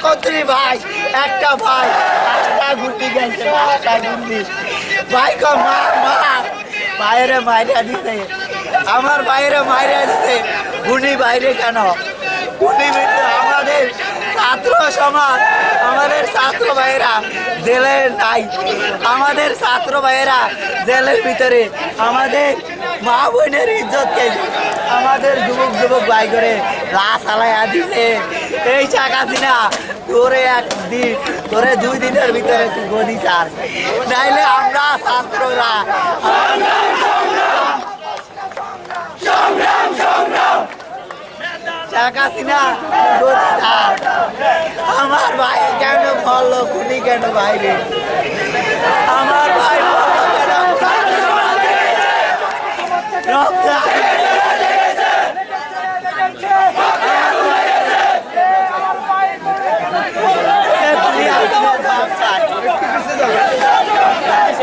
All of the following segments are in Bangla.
একত্রি ভাই, একটা ভাই পাঁচটা গুটি গেছে পাঁচটা গুটি। ভাই কো মা মা বাইরে মাইরা দিতে আমার বাইরে মাইরা দিতে গুনি বাইরে কেন? গুনি আমাদের ছাত্র সমাজ, আমাদের ছাত্র ভাইয়েরা জেলে নাই। আমাদের ছাত্র ভাইয়েরা জেলের ভিতরে, আমাদের মা বোনের ইজ্জতকে আমাদের যুবক যুবক ভাই করে লাশ আলাইয়া দিছে এই চাকা দিনা তোরে একদিন, তোরে দুই দিনের ভিতরে তুই গদি চার নাইলে আমরা ছাত্ররা আমার ভাই কেন বলল খুনি কেন বাইরে আমার ভাই বলল কেন রক্ত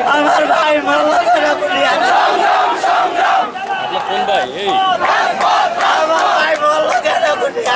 আমার ভাই মাল্লা করে কোন ভাই? এই। আমার ভাই মাল্লা কেন পুলিয়া